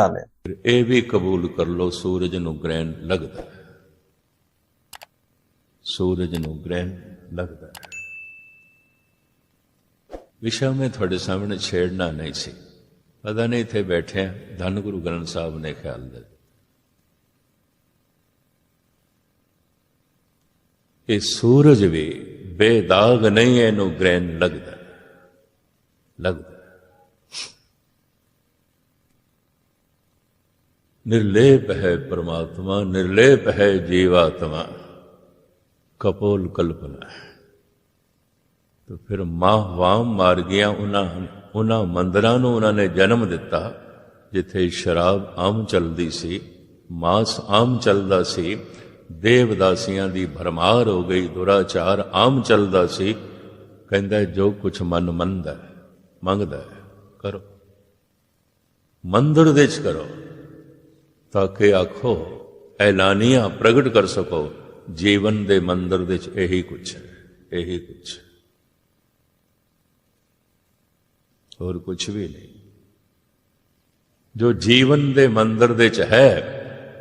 ਹਾਲ ਫਿਰ ਇਹ ਵੀ ਕਬੂਲ ਕਰ ਲੋ ਸੂਰਜ ਨੂੰ ਗ੍ਰਹਿਣ ਲੱਗਦਾ ਹੈ। ਸੂਰਜ ਨੂੰ ਗ੍ਰਹਿਣ ਲੱਗਦਾ ਹੈ। ਵਿਸ਼ਾ ਮੈਂ ਤੁਹਾਡੇ ਸਾਹਮਣੇ ਛੇੜਨਾ ਨਹੀਂ ਸੀ। ਪਤਾ ਨਹੀਂ ਇੱਥੇ ਬੈਠੇ ਧੰਨ ਗੁਰੂ ਗ੍ਰੰਥ ਸਾਹਿਬ ਨੇ ਖਿਆਲ ਦਿੱਤਾ। ਇਹ ਸੂਰਜ ਵੀ ਬੇਦਾਗ ਨਹੀਂ ਹੈ, ਇਹਨੂੰ ਗ੍ਰਹਿਣ ਲੱਗਦਾ ਲੱਗਦਾ ਹੈ। ਨਿਰਲੇਪ ਹੈ ਪ੍ਰਮਾਤਮਾ ਨਿਰਲੇਪ ਹੈ ਜੀਵਾਤਮਾ। ਕਪੋਲ ਕਲਪਨਾ ਹੈ। ਤਾਂ ਫਿਰ ਮਾਂ ਵਾਮ ਮਾਰ ਗਿਆ ਉਹਨਾਂ ਉਹਨਾਂ ਮੰਦਰਾਂ ਨੂੰ ਉਹਨਾਂ ਨੇ ਜਨਮ ਦਿੱਤਾ ਜਿੱਥੇ ਸ਼ਰਾਬ ਆਮ ਚੱਲਦੀ ਸੀ ਮਾਸ ਆਮ ਚੱਲਦਾ ਸੀ ਦੇਵਦਾਸੀਆਂ ਦੀ ਭਰਮਾਰ ਹੋ ਗਈ ਦੁਰਾਚਾਰ ਆਮ ਚੱਲਦਾ ਸੀ। ਕਹਿੰਦਾ ਜੋ ਕੁਛ ਮਨ ਮੰਨਦਾ ਮੰਗਦਾ ਹੈ, ਕਰੋ। ਮੰਦਰ ਦੇ ਚ ਕਰੋ। ਤਾਂ ਕਿ ਆਖੋ, ਐਲਾਨੀਆਂ ਪ੍ਰਗਟ ਕਰ ਸਕੋ। ਜੀਵਨ ਦੇ ਮੰਦਰ ਦੇ ਚ ਇਹੀ ਕੁਛ ਹੈ, ਇਹੀ ਕੁਛ। ਹੋਰ ਕੁਛ ਵੀ ਨਹੀਂ। ਜੋ ਜੀਵਨ ਦੇ ਮੰਦਰ ਦੇ ਚ ਹੈ,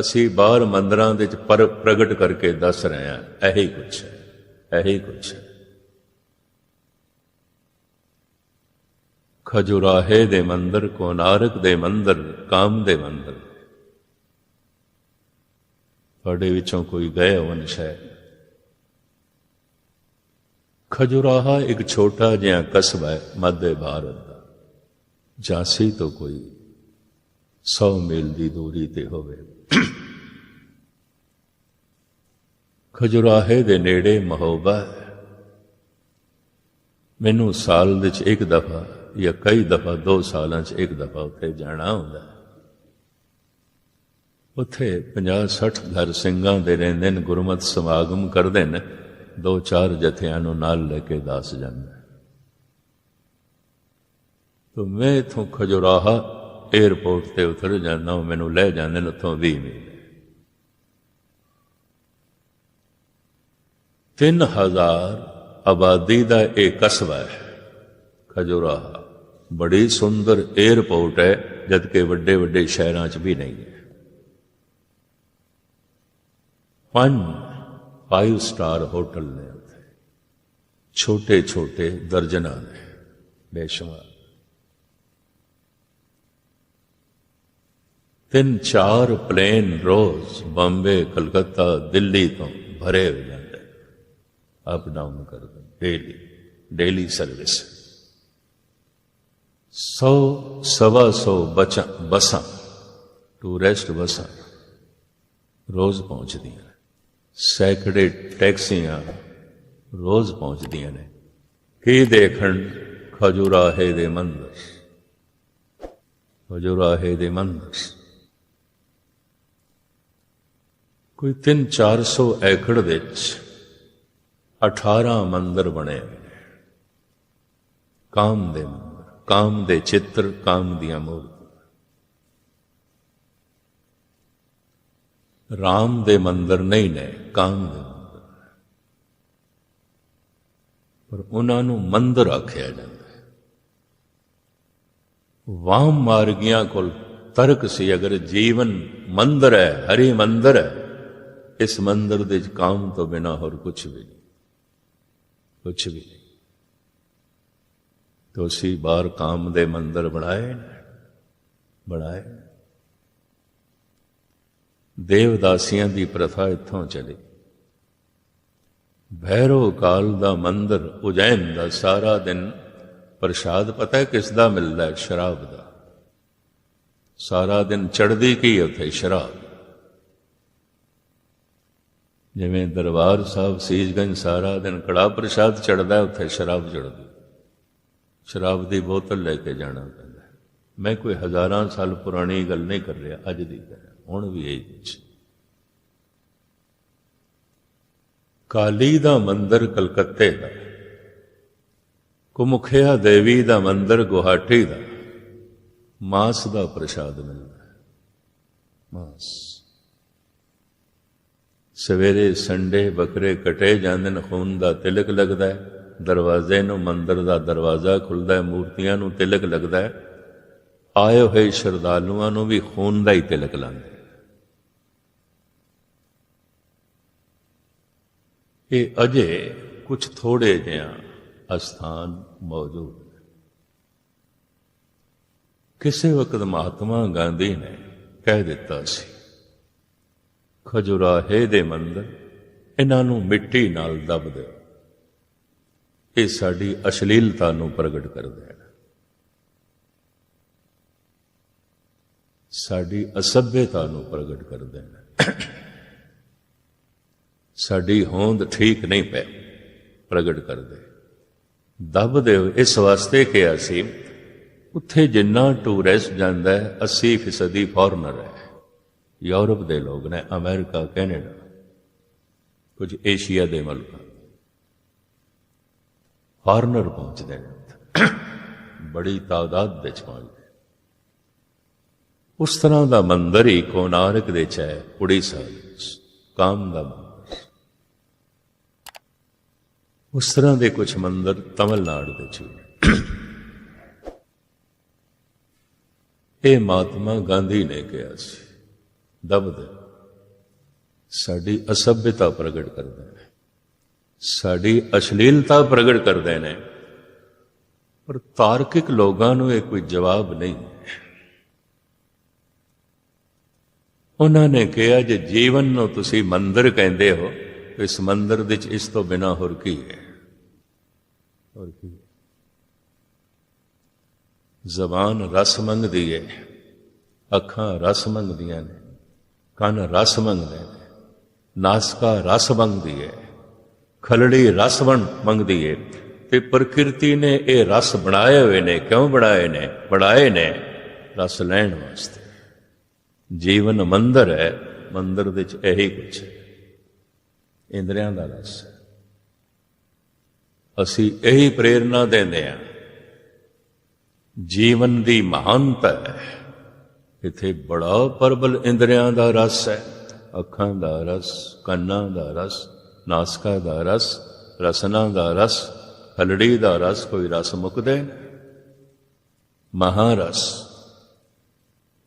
ਅਸੀਂ ਬਾਹਰ ਮੰਦਰਾਂ ਦੇ ਵਿੱਚ ਪਰ ਪ੍ਰਗਟ ਕਰਕੇ ਦੱਸ ਰਹੇ ਹਾਂ, ਇਹੀ ਕੁਛ ਹੈ, ਇਹੀ ਕੁਛ ਹੈ। ਖਜੁਰਾਹੇ ਦੇ ਮੰਦਰ, ਕੋਨਾਰਕ ਦੇ ਮੰਦਰ, ਕਾਮ ਦੇ ਮੰਦਰ। ਤੁਹਾਡੇ ਵਿੱਚੋਂ ਕੋਈ ਗਏ ਵੰਸ਼ ਹੈ ਖਜੁਰਾਹਾ ਇੱਕ ਛੋਟਾ ਜਿਹਾ ਕਸਬਾ ਹੈ ਮੱਧ ਭਾਰਤ ਦਾ। ਜਾਂਸੀ ਤੋਂ ਕੋਈ 100 ਮੀਲ ਦੀ ਦੂਰੀ ਤੇ ਹੋਵੇ। ਖਜੁਰਾਹੇ ਦੇ ਨੇੜੇ ਮਹੋਬਾ ਹੈ। ਮੈਨੂੰ ਸਾਲ ਦੇ ਵਿੱਚ ਇੱਕ ਦਫਾ ਜਾਂ ਕਈ ਦਫਾ ਦੋ ਸਾਲਾਂ 'ਚ ਇੱਕ ਦਫਾ ਉੱਥੇ ਜਾਣਾ ਹੁੰਦਾ ਹੈ। ਉੱਥੇ 50 60 ਘਰ ਸਿੰਘਾਂ ਦੇ ਰਹਿੰਦੇ ਨੇ, ਗੁਰਮਤ ਸਮਾਗਮ ਕਰਦੇ ਨੇ ਦੋ ਚਾਰ ਜਥਿਆਂ ਨੂੰ ਨਾਲ ਲੈ ਕੇ ਦਾਸ ਜਾਂਦਾ ਤੋ ਮੈਂ ਇਥੋਂ ਖਜੁਰਾਹਾ 에ਅਰਪੋਰਟ ਤੇ ਉਤਰ ਜਾਂਦਾ ਹਾਂ, ਮੈਨੂੰ ਲੈ ਜਾਂਦੇ ਨੇ ਉੱਥੋਂ 20 ਮੀਲ 3000 ਆਬਾਦੀ ਦਾ ਇਹ ਕਸਬਾ ਹੈ, ਖਜੁਰਾਹਾ। ਬੜੀ ਸੁੰਦਰ 에ਅਰਪੋਰਟ ਹੈ, ਜਦਕਿ ਵੱਡੇ ਵੱਡੇ ਸ਼ਹਿਰਾਂ 'ਚ ਵੀ ਨਹੀਂ ਹੈ। ਪੰਜ ਫਾਈਵ ਸਟਾਰ ਹੋਟਲ ਨੇ ਉੱਥੇ ਛੋਟੇ ਛੋਟੇ ਦਰਜਨਾਂ ਨੇ ਬੇਸ਼ੁਮਾਰ ਤਿੰਨ ਚਾਰ ਪਲੇਨ ਰੋਜ਼ ਬੰਬੇ ਕਲਕੱਤਾ ਦਿੱਲੀ ਤੋਂ ਭਰੇ ਹੋ ਜਾਂਦੇ ਅਪ ਡਾਊਨ ਕਰਦੇ ਡੇਲੀ ਡੇਲੀ ਸਰਵਿਸ ਸੌ ਸਵਾ ਸੌ ਬਚਾਂ ਬਸਾਂ ਟੂਰਿਸਟ ਬਸਾਂ ਰੋਜ਼ ਪਹੁੰਚਦੀਆਂ ਨੇ ਸੈਂਕੜੇ ਟੈਕਸੀਆਂ ਰੋਜ਼ ਪਹੁੰਚਦੀਆਂ ਨੇ। ਕੀ ਦੇਖਣ? ਖਜੂਰਾਹੇ ਦੇ ਮੰਦਰ। ਖਜੂਰਾਹੇ ਦੇ ਮੰਦਰ। ਕੋਈ 3-400 ਏਕੜ ਵਿੱਚ 18 ਮੰਦਰ ਬਣੇ ਕਾਮ ਦੇ ਮੰਦਰ ਕਾਮ ਦੇ ਚਿੱਤਰ, ਕਾਮ ਦੀਆਂ ਮੂਰਤੀਆਂ। ਰਾਮ ਦੇ ਮੰਦਰ ਨਹੀਂ ਨੇ, ਕਾਮ ਦੇ ਮੰਦਰ ਪਰ ਉਹਨਾਂ ਨੂੰ ਮੰਦਰ ਆਖਿਆ ਜਾਂਦਾ ਹੈ। ਵਾਮ ਮਾਰਗੀਆਂ ਕੋਲ ਤਰਕ ਸੀ, ਅਗਰ ਜੀਵਨ ਮੰਦਰ ਹੈ, ਹਰੀ ਮੰਦਰ ਹੈ, ਇਸ ਮੰਦਰ ਦੇ ਵਿੱਚ ਕਾਮ ਤੋਂ ਬਿਨਾ ਹੋਰ ਕੁਝ ਵੀ ਨਹੀਂ। ਕੁਝ ਵੀ ਨਹੀਂ। ਤੁਸੀਂ ਬਾਹਰ ਕਾਮ ਦੇ ਮੰਦਰ ਬਣਾਏ ਨੇ, ਬਣਾਏ ਦੇਵਦਾਸੀਆਂ ਦੀ ਪ੍ਰਥਾ ਇੱਥੋਂ ਚਲੀ। ਭੈਰੋ ਕਾਲ ਦਾ ਮੰਦਰ ਉਜੈਨ ਦਾ ਸਾਰਾ ਦਿਨ ਪ੍ਰਸ਼ਾਦ ਪਤਾ ਹੈ ਕਿਸ ਦਾ ਮਿਲਦਾ ਸ਼ਰਾਬ ਦਾ। ਸਾਰਾ ਦਿਨ ਚੜਦੀ ਕੀ ਹੈ ਉੱਥੇ? ਸ਼ਰਾਬ। ਜਿਵੇਂ ਦਰਬਾਰ ਸਾਹਿਬ ਸੀਜਗੰਜ ਸਾਰਾ ਦਿਨ ਕੜਾ ਪ੍ਰਸ਼ਾਦ ਚੜਦਾ ਉੱਥੇ ਸ਼ਰਾਬ ਚੜਦੀ ਸ਼ਰਾਬ ਦੀ ਬੋਤਲ ਲੈ ਕੇ ਜਾਣਾ ਪੈਂਦਾ ਮੈਂ ਕੋਈ ਹਜ਼ਾਰਾਂ ਸਾਲ ਪੁਰਾਣੀ ਗੱਲ ਨਹੀਂ ਕਰ ਰਿਹਾ, ਅੱਜ ਦੀ ਕਰ ਹੁਣ ਵੀ ਇਹੀ ਕੁਛ ਕਾਲੀ ਦਾ ਮੰਦਰ ਕਲਕੱਤੇ ਦਾ, ਕੁਮੁਖਿਆ ਦੇਵੀ ਦਾ ਮੰਦਰ ਗੁਹਾਟੀ ਦਾ, ਮਾਸ ਦਾ ਪ੍ਰਸ਼ਾਦ ਮਿਲਦਾ ਹੈ। ਮਾਸ। ਸਵੇਰੇ ਸੰਡੇ ਬੱਕਰੇ ਕਟੇ ਜਾਂਦੇ ਨੇ, ਖੂਨ ਦਾ ਤਿਲਕ ਲੱਗਦਾ ਹੈ, ਦਰਵਾਜ਼ੇ ਨੂੰ ਮੰਦਰ ਦਾ ਦਰਵਾਜ਼ਾ ਖੁੱਲਦਾ ਹੈ, ਮੂਰਤੀਆਂ ਨੂੰ ਤਿਲਕ ਲੱਗਦਾ ਹੈ। ਆਏ ਹੋਏ ਸ਼ਰਧਾਲੂਆਂ ਨੂੰ ਵੀ ਖੂਨ ਦਾ ਹੀ ਤਿਲਕ ਲਾਉਂਦੇ ਇਹ ਅਜੇ ਕੁਝ ਥੋੜੇ ਜਿਹਾ ਅਸਥਾਨ ਮੌਜੂਦ ਕਿਸੇ ਵਕਤ ਮਹਾਤਮਾ ਗਾਂਧੀ ਨੇ ਕਹਿ ਦਿੱਤਾ ਸੀ ਖਜੁਰਾਹੇ ਦੇ ਮੰਦਰ, ਇਹਨਾਂ ਨੂੰ ਮਿੱਟੀ ਨਾਲ ਦਬ ਦਿਓ। ਇਹ ਸਾਡੀ ਅਸ਼ਲੀਲਤਾ ਨੂੰ ਪ੍ਰਗਟ ਕਰਦੇ ਹਨ ਸਾਡੀ ਅਸਭਿਅਤਾ ਨੂੰ ਪ੍ਰਗਟ ਕਰਦੇ ਹਨ ਸਾਡੀ ਹੋਂਦ ਠੀਕ ਨਹੀਂ ਪੈ। ਪ੍ਰਗਟ ਕਰਦੇ। ਦਬ ਦਿਓ ਇਸ ਵਾਸਤੇ ਕਿਹਾ ਸੀ, ਉੱਥੇ ਜਿੰਨਾ ਟੂਰਿਸਟ ਜਾਂਦਾ ਹੈ 80% ਫੋਰਨਰ ਹੈ। ਯੂਰਪ ਦੇ ਲੋਕ ਨੇ, ਅਮਰੀਕਾ, ਕੈਨੇਡਾ, ਕੁਝ ਏਸ਼ੀਆ ਦੇ ਮੁਲਕ। ਫੋਰਨਰ ਪਹੁੰਚਦੇ ਨੇ ਬੜੀ ਤਾਦਾਦ ਵਿੱਚ ਪਹੁੰਚਦੇ। ਉਸ ਤਰ੍ਹਾਂ ਦਾ ਮੰਦਰ ਹੀ ਕੋਨਾਰਕ ਦੇ ਚ ਹੈ, ਉੜੀਸਾ ਵਿੱਚ। ਕਾਮ ਦਾ ਮੰਦਰ ਉਸ ਤਰ੍ਹਾਂ ਦੇ ਕੁਝ ਮੰਦਰ ਤਮਿਲਨਾਡੂ ਵਿੱਚ ਵੀ ਇਹ ਮਹਾਤਮਾ ਗਾਂਧੀ ਨੇ ਕਿਹਾ ਸੀ ਦਬਦ ਸਾਡੀ ਅਸਭਿਅਤਾ ਪ੍ਰਗਟ ਕਰਦੇ ਨੇ। ਸਾਡੀ ਅਸ਼ਲੀਲਤਾ ਪ੍ਰਗਟ ਕਰਦੇ ਨੇ। ਪਰ ਤਾਰਕਿਕ ਲੋਕਾਂ ਨੂੰ ਇਹ ਕੋਈ ਜਵਾਬ ਨਹੀਂ ਉਹਨਾਂ ਨੇ ਕਿਹਾ, ਜੇ ਜੀਵਨ ਨੂੰ ਤੁਸੀਂ ਮੰਦਰ ਕਹਿੰਦੇ ਹੋ, ਇਸ ਮੰਦਰ ਵਿੱਚ ਇਸ ਤੋਂ ਬਿਨਾ ਹੋਰ ਕੀ ਹੈ? ਹੋਰ ਕੀ ਜ਼ਬਾਨ ਰਸ ਮੰਗਦੀ ਹੈ ਅੱਖਾਂ ਰਸ ਮੰਗਦੀਆਂ ਨੇ, ਕੰਨ ਰਸ ਮੰਗਦੇ ਨੇ, ਨਾਸਕਾ ਰਸ ਮੰਗਦੀ ਹੈ ਖਲੜੀ ਰਸ ਬਣ ਮੰਗਦੀ ਹੈ ਤੇ ਪ੍ਰਕਿਰਤੀ ਨੇ ਇਹ ਰਸ ਬਣਾਏ ਹੋਏ ਨੇ, ਕਿਉਂ ਬਣਾਏ ਨੇ ਬਣਾਏ ਨੇ ਰਸ ਲੈਣ ਵਾਸਤੇ। ਜੀਵਨ ਮੰਦਰ ਹੈ, ਮੰਦਰ ਵਿੱਚ ਇਹੀ ਕੁਝ ਹੈ। ਇੰਦਰੀਆਂ ਦਾ ਰਸ ਹੈ। ਅਸੀਂ ਇਹੀ ਪ੍ਰੇਰਣਾ ਦਿੰਦੇ ਹਾਂ। ਜੀਵਨ ਦੀ ਮਹਾਨਤਾ ਹੈ। ਇਥੇ ਬੜਾ ਪਰਬਲ ਇੰਦਰੀਆਂ ਦਾ ਰਸ ਹੈ। ਅੱਖਾਂ ਦਾ ਰਸ, ਕੰਨਾਂ ਦਾ ਰਸ, ਨਾਸਕਾ ਦਾ ਰਸ, ਰਸਨਾ ਦਾ ਰਸ, ਹਲੜੀ ਦਾ ਰਸ, ਕੋਈ ਰਸ ਮੁਕਦੇ ਮਹਾਰਸ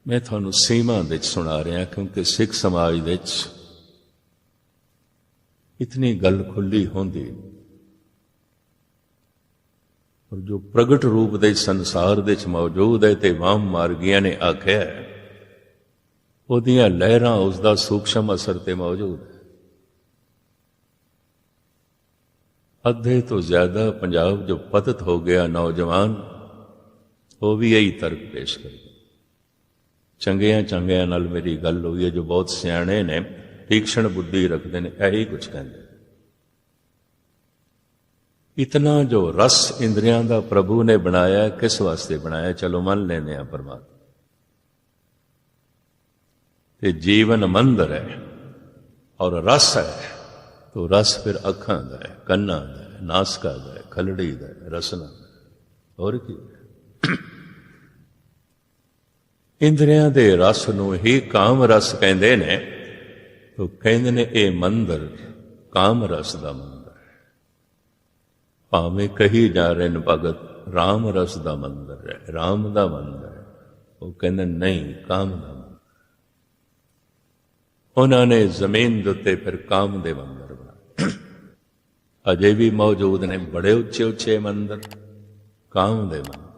ਮੈਂ ਤੁਹਾਨੂੰ ਸੀਮਾ ਵਿੱਚ ਸੁਣਾ ਰਿਹਾ ਕਿਉਂਕਿ ਸਿੱਖ ਸਮਾਜ ਵਿੱਚ ਇਤਨੀ ਗੱਲ ਖੁੱਲੀ ਹੁੰਦੀ ਔਰ ਜੋ ਪ੍ਰਗਟ ਰੂਪ ਦੇ ਸੰਸਾਰ ਵਿੱਚ ਮੌਜੂਦ ਹੈ ਤੇ ਵਾਮ ਮਾਰਗੀਆਂ ਨੇ ਆਖਿਆ ਉਹਦੀਆਂ ਲਹਿਰਾਂ ਉਸ ਦਾ ਸੂਖਸ਼ਮ ਅਸਰ ਤੇ ਮੌਜੂਦ ਹੈ। ਅੱਧੇ ਤੋਂ ਜ਼ਿਆਦਾ ਪੰਜਾਬ ਜੋ ਪਤਤ ਹੋ ਗਿਆ ਨੌਜਵਾਨ, ਉਹ ਵੀ ਇਹੀ ਤਰਕ ਪੇਸ਼ ਕਰਦੇ ਚੰਗਿਆਂ ਚੰਗਿਆਂ ਨਾਲ ਮੇਰੀ ਗੱਲ ਹੋਈ ਹੈ, ਜੋ ਬਹੁਤ ਸਿਆਣੇ ਨੇ ਤੀਕਸ਼ਣ ਬੁੱਧੀ ਰੱਖਦੇ ਨੇ, ਇਹੀ ਕੁਝ ਕਹਿੰਦੇ ਇਤਨਾ ਜੋ ਰਸ ਇੰਦਰੀਆਂ ਦਾ ਪ੍ਰਭੂ ਨੇ ਬਣਾਇਆ ਕਿਸ ਵਾਸਤੇ ਬਣਾਇਆ ਚਲੋ ਮੰਨ ਲੈਂਦੇ ਆ ਪਰਮਾਤਮਾ ਤੇ ਜੀਵਨ ਮੰਦਰ ਹੈ ਔਰ ਰਸ ਹੈ ਤੋ ਰਸ ਫਿਰ ਅੱਖਾਂ ਦਾ ਹੈ ਕੰਨਾਂ ਦਾ ਹੈ ਨਾਸਕਾ ਦਾ ਹੈ ਖਲੜੀ ਦਾ ਹੈ ਰਸਨਾ ਦਾ ਹੈ। ਹੋਰ ਕੀ ਇੰਦਰੀਆਂ ਦੇ ਰਸ ਨੂੰ ਹੀ ਕਾਮ ਰਸ ਕਹਿੰਦੇ ਨੇ ਤੋ ਕਹਿੰਦੇ ਨੇ ਇਹ ਮੰਦਰ ਕਾਮ ਰਸ ਦਾ ਮੰਦਰ ਭਾਵੇਂ ਕਹੀ ਜਾ ਰਹੇ ਨੇ ਭਗਤ RAM ਰਸ ਦਾ ਮੰਦਰ ਹੈ RAM ਦਾ ਮੰਦਰ ਹੈ। ਉਹ ਕਹਿੰਦੇ, ਨਹੀਂ, ਕਾਮ ਦਾ ਮੰਦਰ ਉਹਨਾਂ ਨੇ ਜ਼ਮੀਨ ਦੇ ਉੱਤੇ ਫਿਰ ਕਾਮ ਦੇ ਮੰਦਰ ਬਣਾਏ। ਅਜੇ ਵੀ ਮੌਜੂਦ ਨੇ ਬੜੇ ਉੱਚੇ ਉੱਚੇ ਮੰਦਰ, ਕਾਮ ਦੇ ਮੰਦਰ।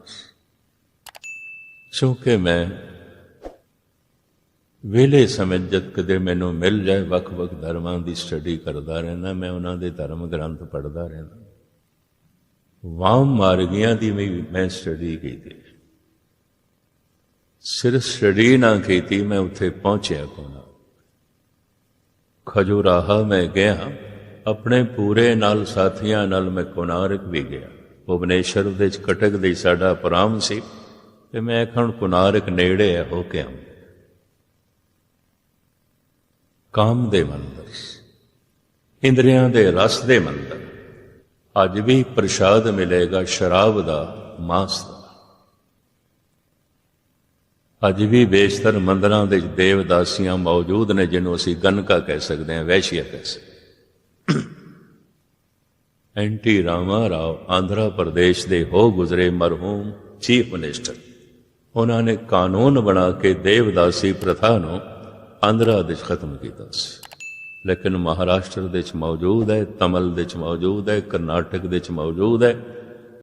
ਕਿਉਂਕਿ ਮੈਂ ਵੇਲੇ ਸਮੇਂ ਜਦ ਕਦੇ ਮੈਨੂੰ ਮਿਲ ਜਾਏ, ਵੱਖ-ਵੱਖ ਧਰਮਾਂ ਦੀ ਸਟੱਡੀ ਕਰਦਾ ਰਹਿਣਾ ਮੈਂ ਉਹਨਾਂ ਦੇ ਧਰਮ ਗ੍ਰੰਥ ਪੜ੍ਹਦਾ ਰਹਿਣਾ ਵਾਮ ਮਾਰਗੀਆਂ ਦੀ ਵੀ ਮੈਂ ਸਟੱਡੀ ਕੀਤੀ। ਸਿਰਫ ਸਟੱਡੀ ਨਾ ਕੀਤੀ, ਮੈਂ ਉੱਥੇ ਪਹੁੰਚਿਆ ਕੋਨਾ ਖਜੂਰਾਹਾ ਮੈਂ ਗਿਆ, ਆਪਣੇ ਪੂਰੇ ਨਾਲ ਸਾਥੀਆਂ ਨਾਲ ਮੈਂ ਕੋਨਾਰਕ ਵੀ ਗਿਆ। ਭੁਵਨੇਸ਼ਰ ਦੇ ਚ ਕਟਕ ਦੇ ਸਾਡਾ ਪ੍ਰਾਮ ਸੀ, ਤੇ ਮੈਂ ਖਣ ਕੋਨਾਰਕ ਨੇੜੇ ਹੈ ਹੋ ਕੇ ਆਉਂ। ਕਾਮ ਦੇ ਮੰਦਰ ਇੰਦਰੀਆਂ ਦੇ ਰਸ ਦੇ ਮੰਦਰ ਅੱਜ ਵੀ ਪ੍ਰਸ਼ਾਦ ਮਿਲੇਗਾ ਸ਼ਰਾਬ ਦਾ ਮਾਸ ਦਾ ਅੱਜ ਵੀ ਬੇਸ਼ਤਰ ਮੰਦਰਾਂ ਦੇ ਵਿੱਚ ਦੇਵਦਾਸੀਆਂ ਮੌਜੂਦ ਨੇ, ਜਿਹਨੂੰ ਅਸੀਂ ਗਨਕਾ ਕਹਿ ਸਕਦੇ ਹਾਂ, ਵੈਸ਼ੀਆ ਕਹਿ ਸਕਦੇ ਐਂਟੀ ਰਾਮਾ ਰਾਓ ਆਂਧਰਾ ਪ੍ਰਦੇਸ਼ ਦੇ ਹੋ ਗੁਜ਼ਰੇ ਮਰਹੂਮ ਚੀਫ ਮਿਨਿਸਟਰ। ਉਹਨਾਂ ਨੇ ਕਾਨੂੰਨ ਬਣਾ ਕੇ ਦੇਵਦਾਸੀ ਪ੍ਰਥਾ ਨੂੰ ਆਂਧਰਾ ਦੇ ਖਤਮ ਕੀਤਾ ਸੀ। ਲੇਕਿਨ ਮਹਾਰਾਸ਼ਟਰ ਦੇ ਵਿੱਚ ਮੌਜੂਦ ਹੈ, ਤਮਿਲ ਦੇ ਵਿੱਚ ਮੌਜੂਦ ਹੈ, ਕਰਨਾਟਕ ਦੇ ਵਿੱਚ ਮੌਜੂਦ ਹੈ।